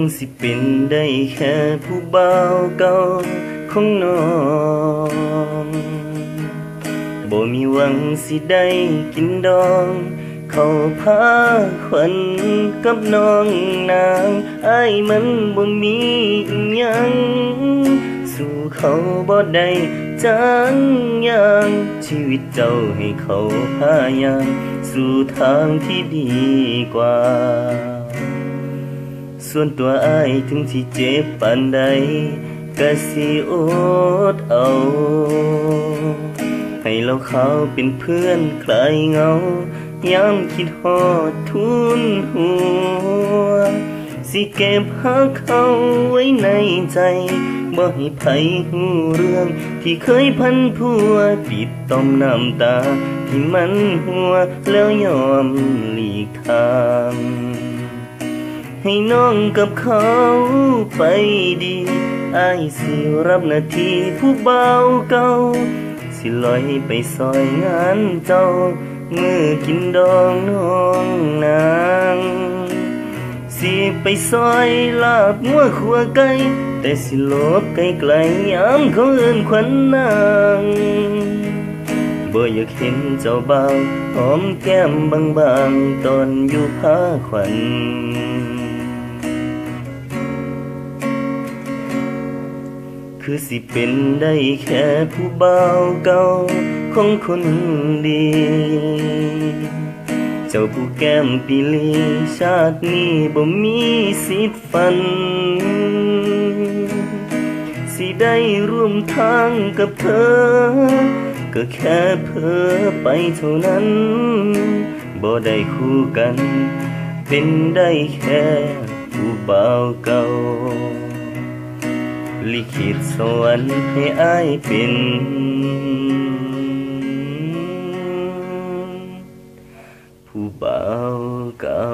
งสิเป็นได้แค่ผู้เบ่าเก่าของน้องบ่มีหวังสิได้กินดอง เขาพาขวัญกับน้องนางไอายมันบ่มีอิหยัง สู่เขาบ่ได้จังยังชีวิตเจ้าให้เขาพายาม สู่ทางที่ดีกว่า ส่วนตัวอายถึงที่เจ็บปานใดก็สิอดเอา ให้เราเขาเป็นเพื่อนคลายเงาย้ำคิดฮอดทุนหัว สิเก็บหาเขาไว้ในใจบ่ให้ไผหูเรื่อง ที่เคยพันพัวปิดต้มน้ำตา ที่มันหัวแล้วยอมหลีกทาง ให้น้องกับเขาไปดีอายสิรับหน้าที่ผู้เบาเก่าสิลอยไปซอยงานเจ้า มือกินดองน้องนางสิไปซอยลาบงัวขัวไก่แต่สิลบไกลไกลยามเขาเอินขวัญนางบ่อยากเห็นเจ้าบ่าวหอมแก้มบางๆตอนอยู่พาขวัญ คือสิเป็นได้แค่ผู้เบาเก่าของคนดี เจ้าผู้แก้มปีลีชาตินี้บ่มีสิทธิ์ฝัน สิได้ร่วมทางกับเธอ ก็แค่เพ้อไปเท่านั้นบ่ได้คู่กัน เป็นได้แค่ผู้เบาเก่า ลิขิตสวรรค์ให้อ้ายเป็นผู้เบาเก่า